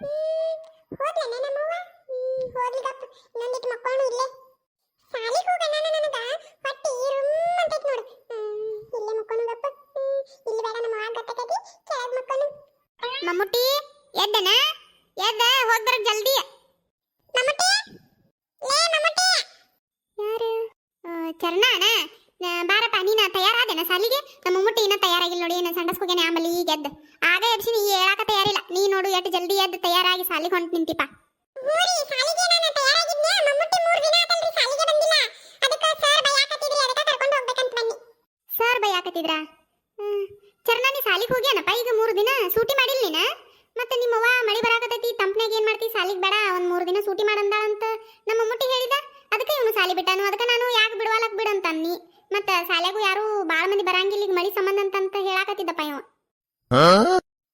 ಹೋದ್ಲೇನ ನಮ್ಮವ್ವ ಹೋಗ್ಲಿಗಪ್ಪ ಇನ್ನೊಂದಿಟ್ಟು ಮಕ್ಕಳು ಇಲ್ಲೇ. ಸಾಲಿಗೆ ಹೋಗಣ ನನಗ ಹೊಟ್ಟಿ ರುಮ್ ಅಂತೈತ್ ನೋಡು. ಇಲ್ಲೇ ಮಕ್ಕಳುಗಪ್ಪ ಇಲ್ಲಿ ಬೇಡ ನಮ್ಮ ಅವ್ವ ಗೊತ್ತಾಕೈತಿ. ಕೆಳಗ್ ಮಕ್ಕಳು ಮಮ್ಮುಟ್ಟಿ ಎದ್ದನ? ಎದ್ದ ಹೋಗ್ ಜಲ್ದಿ. ಮಮ್ಮುಟಿ? ಲೇ ಮಮ್ಮುಟ್ಟಿ ಯಾರು? ಚರಣಾನ? ಬಾರಪ್ಪ ನೀನ ತಯಾರಾದೆನ ಸಾಲಿಗೆ ನಮ್ಮ ಮಮ್ಮುಟ್ಟಿ ಇನ್ನ ತಯಾರಾಗಿಲ್ಲ ನೋಡಿ. ಏನು ಸಂಡಸ್ ಹೋಗ್ಯಾನೆ ಆಮೇಲೆ ಈಗ ಎದ್ದ ಆಗ ಎಬ್ಸಿ ನೀ ಹೇಳಾಕ ತಯಾರಿಲ್ಲ ನೀ ನೋಡು ಎಷ್ಟು ಜಲ್ದಿ ಎದ್ದು ತಯಾರಾಗಿ ಸಾಲಿಗೆ ಹೊಂಟ್ ನಿಂತಿಪ್ಪ. ಮೂರಿ ಸಾಲಿಗೆ ನಾನು ತಯಾರಾಗಿದ್ನೆ? ಮಮ್ಮುಟಿ ದಿನ ಆತಲ್ರಿ ಸಾಲಿಗೆ ಬಂದಿಲ್ಲ. ಅದಕ್ಕ ಸರ್ ಬೈಯಾಕತ್ತಿದ್ರಿ ಅದಕ್ಕ ಕರ್ಕೊಂಡು ಹೋಗ್ಬೇಕಂತ ಬನ್ನಿ. ಸರ್ ಬೈಯಾಕತ್ತಿದ್ರ? ಚರಣ ನೀ ಸಾಲಿಗೆ ಹೋಗ್ಯಾನಪ್ಪ? ಈಗ ಮೂರು ದಿನ ಸೂಟಿ ಮಾಡಿಲ್ಲ ನೀನ ಮತ್ತೆ ನಿಮ್ಮವ್ವ ಮಳಿ ಬರಾಕತೈತಿ ತಂಪ್ನಾಗ ಏನ್ ಮಾಡ್ತಿ? ಸಾಲಿಗೆ ಬೇಡ ಒಂದ್ ಮೂರು ದಿನ ಸೂಟಿ ಮಾಡಂದ ಅಂತ ನಮ್ಮ ಮುಟ್ಟಿ ಹೇಳಿದ. ಅದಕ್ಕೆ ಇವನು ಸಾಲಿ ಬಿಟ್ಟಾನು. ಅದಕ್ಕೆ ನಾನು ಯಾಕೆ ಬಿಡುವಲಕ್ ಬಿಡಂತ ಅನ್ನಿ ಮತ್ತೆ ಸಾಲ್ಯಾಗೂ ಯಾರು ಬಾಳ ಮಂದಿ ಬರಂಗಿಲ್ಲ ಈಗ ಮಳಿ ಸಂಬಂಧ ಅಂತ ಅಂತ ಹೇಳಾಕತ್ತಿದ್ದಪ್ಪ ಇವ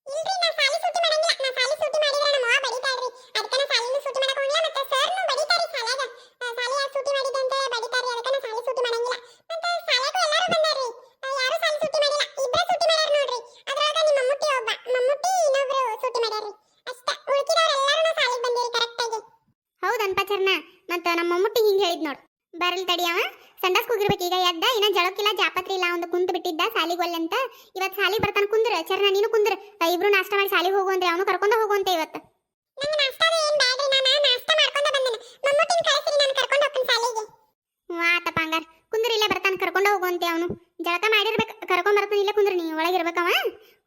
ಇಲ್ರಿ ನಾ ಸಾಲಿ ಸೂಟಿ ಮಾಡಂಗಿಲ್ಲ ನಾ ಸಾಲಿ ಸೂಟಿ ಮಾಡಿದ್ರೆ ನಮ್ಮ ಅವ್ವ ಬಡಿತಾಳ್ರಿ ಅದಕ್ಕ ನಾ ಸಾಲಿನೂ ಸೂಟಿ ಮಾಡಕ್ ಹೋಗಿಲ್ಲ ಮತ್ತೆ ಸರ್ನು ಬಡಿತಾರಿ ಸಾಲ್ಯಾಗ ಆ, ಸಾಲಿ ಯಾಕ್ ಸೂಟಿ ಮಾಡಿದಂತೆ ಬಡಿತಾರಿ ಅದಕ್ಕ ನಾ ಸಾಲಿ ಸೂಟಿ ಮಾಡಂಗಿಲ್ಲ ಮತ್ತೆ ಸಾಲ್ಯಾಗೂ ಎಲ್ಲರೂ ಬಂದಾರ್ರಿ ಆ, ಯಾರು ಸಾಲಿ ಸೂಟಿ ಮಾಡಿಲ್ಲ ಇಬ್ರೇ ಸೂಟಿ ಮಾಡ್ಯಾರ ನೋಡ್ರಿ ಅದ್ರಾಗ ನಿಮ್ಮ ಮಮ್ಮುಟ್ಟಿ ಒಬ್ಬ ಮಮ್ಮುಟ್ಟಿ ಇನ್ನೊಬ್ರು ಸೂಟಿ ಮಾಡ್ಯಾರ್ರಿ ಅಷ್ಟ ಉಳ್ಕಿದವ್ರೆಲ್ಲರೂ ಸಾಲಿಗೆ ಬಂದಿರಿ ಕರೆಕ್ಟ್ ಆಗಿ ಹೌದನ್ಪ ಮತ್ತ ನಮ್ಮ ಮಮ್ಮುಟ್ಟಿ ಹಿಂಗೆ ಹೇಳಿದ್ ನೋಡು. ಬರಲ್ ತಡಿಯವ ಸಂಡಾಸ್ ಕೂಗಿರ್ಬೇಕು ಈಗ ಎದ್ದ ಇನ್ನ ಜಳಕ್ಕಿಲ್ಲ ಜಾಪತ್ರಿ ಇಲ್ಲ ಒಂದು ಕುಂತ ಬಿಟ್ಟಿದ್ದ ಸಾಲಿಗೆ ಅಂತ. ಇವತ್ತು ಸಾಲಿಗೆ ಬರ್ತಾನೆ ಕುಂದ್ರ ಚರ್ಣ ನೀನು ಕುಂದ್ರ. ಇಬ್ರು ನಾಷ್ಟ ಮಾಡಿ ಸಾಲಿಗೆ ಹೋಗು ಅಂದ್ರೆ ಅವನು ಕರ್ಕೊಂಡ ಹೋಗ್ತೀನಿ ಸಾಲಿಗೆ ಇವತ್ತು ಆತಪ್ಪ ಹಂಗಾರ. ಕುಂದ್ರ ಇಲ್ಲೇ ಬರ್ತಾನ ಕರ್ಕೊಂಡ ಹೋಗುವಂತೆ ಅವನು. ಜಳಕ ಮಾಡಿರ್ಬೇಕು ಕರ್ಕೊಂಡ್ ಬರ್ತಾನ ಇಲ್ಲೇ ಕುಂದ್ರ ನೀ ಒಳಗಿರ್ಬೇಕವ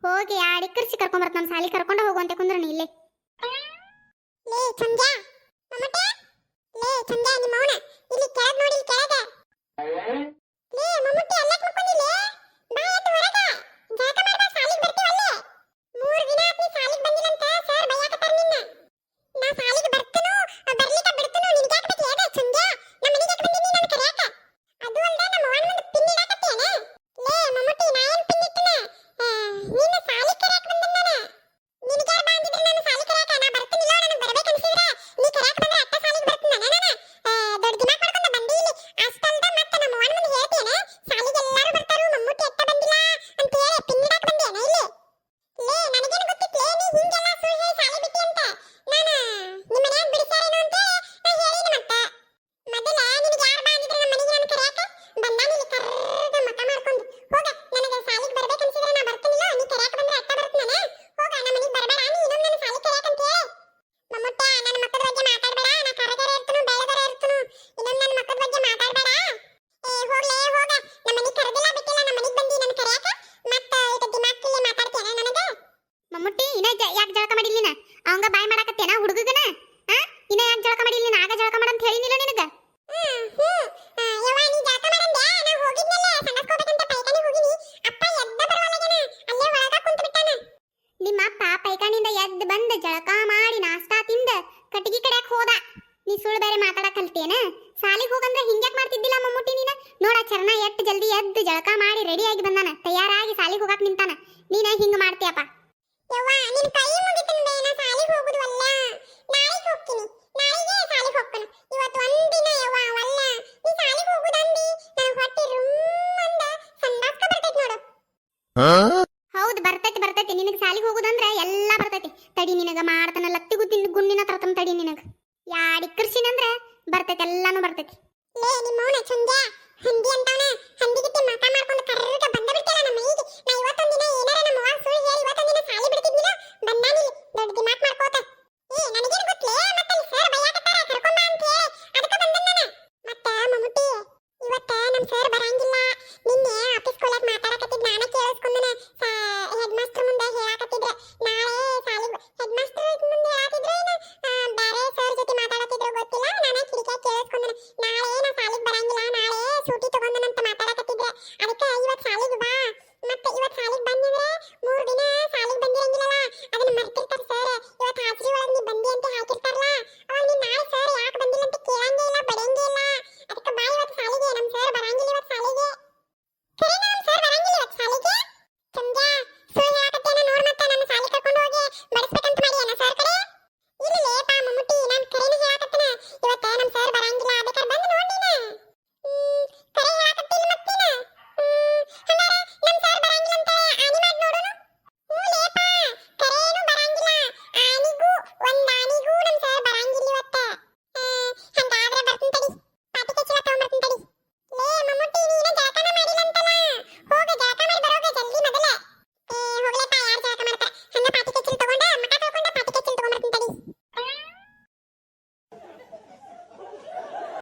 ಹೋಗಿ ಆಡಿ ಕರ್ಸಿ ಕರ್ಕೊಂಡ್ ಬರ್ತಾನ ಸಾಲಿ ಕರ್ಕೊಂಡ ಅಂತ ಕುಂದ್ರ ನೀ ಇಲ್ಲೇ. ಚಂದ್ಯಾ ಲೇ ಚಂದ ನಿಮ್ಮ ಅವನ. ಇಲ್ಲಿ ಕೆಳಗ್ ನೋಡಿ ಕೆಳಗ. ಲೇ ಮಮ್ಮುಟ್ಟಿ ಅಲ್ಲಕ್ ಮಕ್ಕೊಂಡಿಲ್ಲೇ ಬಾ, ಎದ್ದು ಹೊರಗ. ಜಾಗ ಮಾಡ್ಬಾ ಸಾಲಿಗೆ ಬರ್ತೀವಲ್ಲೇ ಮೂರ್ ದಿನ ಆತ್ ನೀ ಸಾಲಿಗೆ ಬಂದಿಲ್ಲ ಅಂತ ಸರ್ ಬೈಯಾಕತ್ತಾರ ನಿನ್ನ ನಾ ಸಾಲಿಗೆ ಬರ್ತನು ಬರ್ಲಿಕ್ಕ ಬಿಡ್ತನು ನಿನಗೆ ಯಾಕೆ ಬೇಕು ಏದ ಚಂದ್ಯಾ ನಮ್ಮ ಮನೆಗೆ ಯಾಕೆ ಬಂದಿನಿ ನನ್ನ ಕರೆಯಾಕ ಅದು ಅಲ್ದ ನಮ್ಮ ಅವ್ವನ ಮುಂದೆ ಪಿನ್ ಇಡಾಕತ್ತೇನ ಲೇ ಮಮ್ಮುಟ್ಟಿ ನಾ ಏನ್ ಪಿನ್ ಇಟ್ಟನ ನಿನ್ನ ಸಾಲಿಗೆ ಕರೆಯಾಕ ಬಂದನ ನಾನು ನಿನಗೆ ಯಾರು ಬಂದಿದ್ರೆ ನಾನು ಸಾಲಿ ಕರೆಯಾಕ ನಾ ಬರ್ತೀನಿಲ್ಲ ನನಗೆ ಬರ್ಬೇಕು ಅನ್ಸಿದ್ರೆ ನೀ ಕರೆಯಾಕ ಬಂದ್ರೆ ಅಟ್ಟ ಸಾಲಿಗೆ ಬರ್ತೀನಿ ನಾನು ದೊಡ್ಡ ದಿಮಾಕ್ ಮಾಡ್ಕೊಂಡ ಬಂದಿ ಇಲ್ಲಿ ಅಷ್ಟಲ್ದ ಮತ್ತೆ ನಮ್ಮ ಅವ್ವನ ಮುಂದೆ ಹೇಳ್ತೇನೆ ಸಾಲಿಗೆ ಎಲ್ಲರೂ ಬರ್ತಾರು ಮಮ್ಮುಟ್ಟಿ ಅಟ್ಟ ಬಂದಿಲ್ಲ ಅಂತ ಹೇಳಿ ಪಿನ್ ಇಡಾಕ ಬಂದೇನ ಇಲ್ಲಿ ಲೇ ನನಗೇನು ಗೊತ್ತಿತ್ತು ಲೇ ನೀ ಹಿಂಗೆಲ್ಲ ಸುಳ್ಳು ಹೇಳಿ ಸಾಲಿ ಬಿಟ್ಟಿ ಅಂತ ನಾನು ನಿಮ್ಮ ಮನ್ಯಾಗ ಬಿಡಿಸ್ಯಾರೇನೋ ಅಂತ ನಾ ಹೇಳಿನಿ ಮತ್ತೆ ಮೊದಲ ನಿನಗೆ ಯಾರು ಬಂದಿದ್ರೆ ನಮ್ಮ ಮನೆಗೆ ನಾನು ಕರೆಯಾಕ ಬಂದಾನ ಇಲ್ಲಿ ಕರ್ರಗ ಮಕ ಮಾಡ್ಕೊಂಡು ಹೋಗ ನನಗೆ ಸಾಲಿಗೆ ಬರ್ಬೇಕು ಅನ್ಸಿದ್ರೆ ನಾ ಬರ್ತೀನಿಲ್ಲ ನೀ ಕರೆಯಾಕ ಬಂದ್ರೆ ಅಟ್ಟ ಬರ್ತೀನಿ ನಾನು ಹೋಗ ನಮ್ಮ ಮನೆಗೆ ಬರಬೇಡ ನೀ ಇನ್ನೊಮ್ಮೆ ನನ್ನ ಸಾಲಿ ಕರೆಯಾಕ ಅಂತ ಹೇಳಿ ಮಮ್ಮುಟ್ಟ ನನ್ನ ಮಕ್ಕಳ ಬಗ್ಗೆ ಮಾತಾಡಬೇಡ ನಾ ಕರಗರ ಇರ್ತನು ಬೆಳಗರ ಇರ್ತನು ಇನ್ನೊಮ್ಮೆ ನನ್ನ ಮಕ್ಕಳ ಬಗ್ಗೆ ಮಾತಾಡಬೇಡ ಏ ಹೋಗ್ಲೇ ಹೋಗ ನಮ್ಮ ಮನೆಗೆ ಕರೆದಿಲ್ಲ ಬಿಟ್ಟಿಲ್ಲ ನಮ್ಮ ಮನೆಗೆ ಬಂದಿ ನನ್ನ ಕರೆಯಾಕ ಮತ್ತೆ ಇದು ದಿಮಾಕ್ಕಿಲ್ಲಿ ಮಾತಾಡ್ತೀಯನ ನನಗೆ ಮಮ್ಮುಟ್ಟಿ ಇನ್ನ ಯಾಕೆ ಜಳಕ ಮಾಡಿಲ್ಲಿನ ಅವಂಗ ಬಾಯ್ ಮಾಡಾಕತ್ತೇನ ಹುಡುಗನ ಆ? ಇನ್ನ ಯಾಕೆ ಜಳಕ ಮಾಡಿಲ್ಲಿನ ಆಗ ಜಳಕ ಮಾಡಂತ ಹೇಳಿನಿಲ್ಲ ನಿನಗ. ನಿಮ್ಮ ಅಪ್ಪ ಪೈಕಾನಿಂದ ಎದ್ದು ಬಂದ ಜಳಕ ಮಾಡಿ ನಾಷ್ಟಾ ತಿಂದ ಕಟ್ಟಿಗೆ ಕಡೆಯಕ್ ಹೋದ. ನೀ ಸುಳ್ಳು ಬೇರೆ ಮಾತಾಡಕ್ ಕಲ್ತೇನ ಸಾಲಿಗೆ ಹೋಗಂದ್ರೆ ಹಿಂಗ್ಯಾಕ್ ಮಾಡ್ತಿದ್ದಿಲ್ಲ ಮಮ್ಮೂಟಿ ನೀನ? ನೋಡ ಚರ್ಣ ಎಟ್ಟು ಜಲ್ದಿ ಎದ್ದು ಜಳಕ ಮಾಡಿ ರೆಡಿ ಆಗಿ ಬಂದಾನ. ತಯಾರಾಗಿ ಸಾಲಿಗೆ ಹೋಗಾಕ್ ನಿಂತಾನ. ನೀನ ಹಿಂಗ್ ಮಾಡ್ತೀಯಪ್ಪ. ಹೌದು ಬರ್ತೈತಿ ಬರ್ತೈತಿ. ನಿನಗೆ ಸಾಲಿಗೆ ಹೋಗುದಂದ್ರ ಎಲ್ಲಾ ಬರ್ತೈತಿ. ತಡಿ ನಿನಗ ಮಾಡ್ತಾನ ಲತ್ತಿ ಗುದ್ದಿನ ಗುಂಡಿನ ತರತನ ತಡಿ ನಿನಗ. ಯಾಡಿ ಯಾಡಿಕ್ಕರ್ಸಿನಂದ್ರ ಬರ್ತೈತಿ ಎಲ್ಲಾನು ಬರ್ತೈತಿ. ಲೇ, ನಿಮ್ಮವ್ನ ಚಂದ್ಯಾ, ಹಂದಿ ಅಂತಾವ್ನ. ದೊಡ್ಡ ದಿಮಾಕ್ ಮಾಡ್ಕೋತ